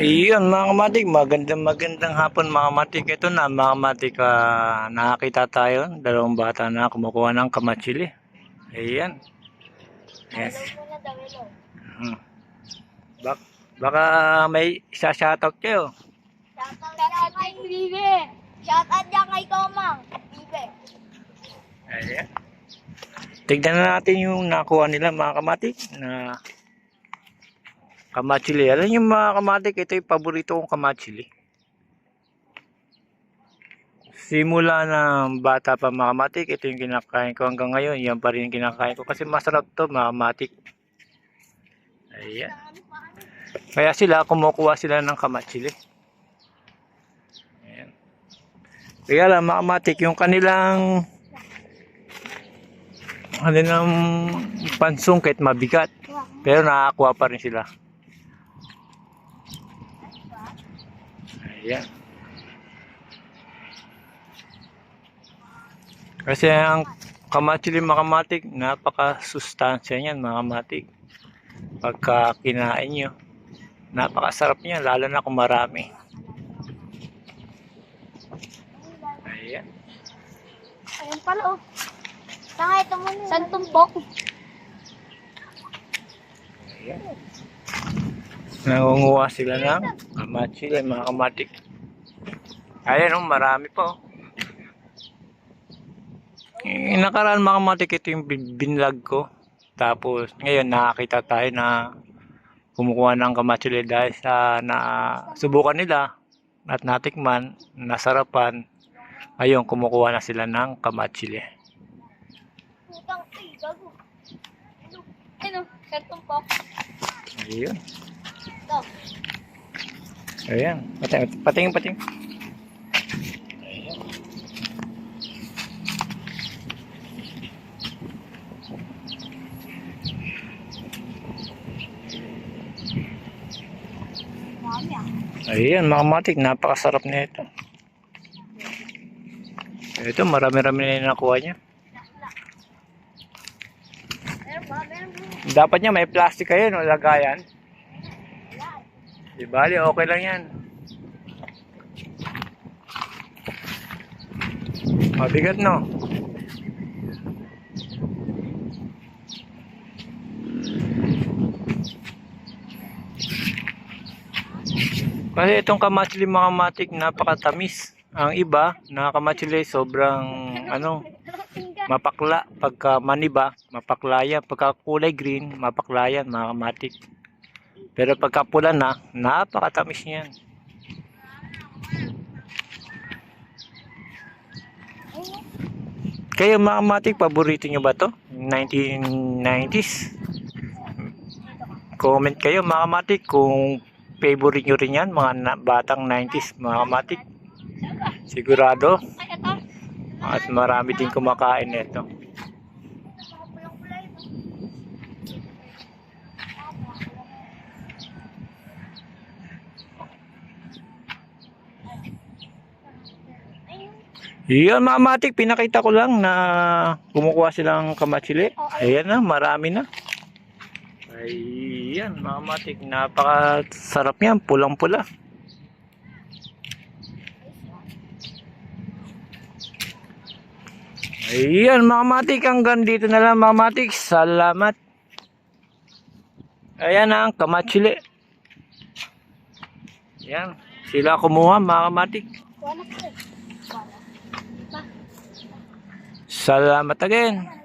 Iyon mga kamatik, magandang magandang hapon mga kamatik. Ito na mga kamatik, ah, nakakita tayo, dalawang bata na kumukuha ng kamatsili. Ayan. Yes. Hmm. Bak baka may isa shoutout kayo. Shoutout kay Bibe. Shoutout niya kay Komang. Bibe. Ayan. Tignan na natin yung nakuha nila mga kamatik na kamatsili. Alam niyo mga kamatik, ito yung paborito kong kamatsili. Simula ng bata pa mga kamatik, ito yung kinakain ko hanggang ngayon. Yan pa rin yung kinakain ko kasi masarap to mga kamatik. Ayan. Kaya sila, kumukuha sila ng kamatsili. Ayan. Kaya lang mga kamatik, yung kanilang kanilang pansungkit mabigat. Pero nakakuha pa rin sila. Ayan. Kasi ang kamatsili makamatik, napaka-sustansya niyan mga kamatik. Pagka kinain nyo, napakasarap niya, lalo na kung marami. Ayan. Ayun pala oh. Saka ito muna. San tumbok? Ayan. Nangunguha sila ng kamatsili, mga kamatik. Ayan oh, marami pa oh. Eh, nakaraan mga kamatik, ito yung bin- binlog ko. Tapos ngayon nakakita tayo na kumukuha ng kamatsili dahil sa na subukan nila at natikman, nasarapan. Ayun, kumukuha na sila ng gago. Ano? Ano? Ayun. Ito. Ayan. Pating, pating, pating. Ayan, mga matik, napakasarap nito. Ito, marami-rami na nakuha niya. Dapat niya may plastic kayo, no, lagayan. Di bali, okay lang yan. Mabigat, no? Kasi itong kamatsili mga matik, napakatamis. Ang iba, na kamatsili, sobrang, ano, mapakla pagka maniba mapaklayan pagka kulay green mapaklayan mga kamatik pero pagka pula na napakatamis niyan. Kayo mga kamatik paborito nyo ba to? 1990s comment kayo mga kamatik kung favorite nyo rin yan mga batang 90s mga kamatik sigurado. At marami din kumakain nito Iyon mga matik, pinakita ko lang na kumukuha silang kamatsili. Ayan na, marami na. Ayan mga matik, napakasarap yan, pulang-pula. Ayan mga matik, hanggang dito na lang mga matik. Salamat. Ayan ang kamatsili. Ayan, sila kumuha mga matik. Salamat again.